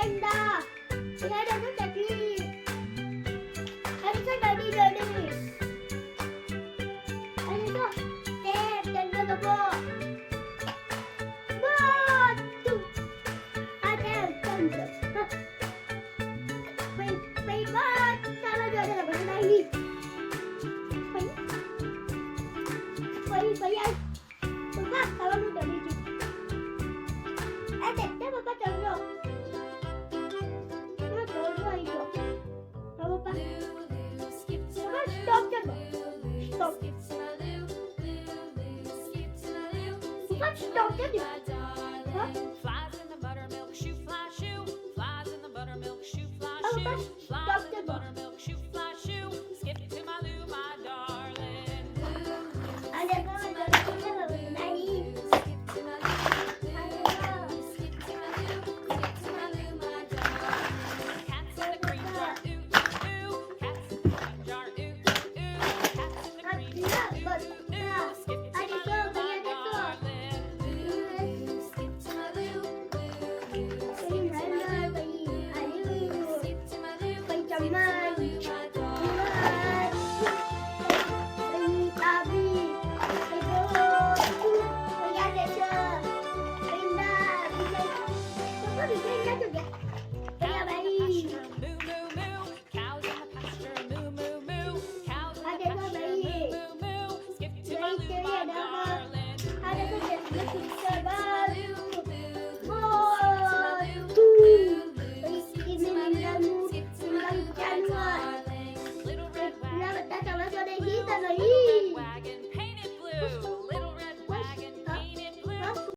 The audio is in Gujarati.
એજન્ડા છેડે તકલીફ અને તો ડડી ડડી અને તો તે તંડો દબો Yeah. 팝시도 아, 없겠네. Deixa eu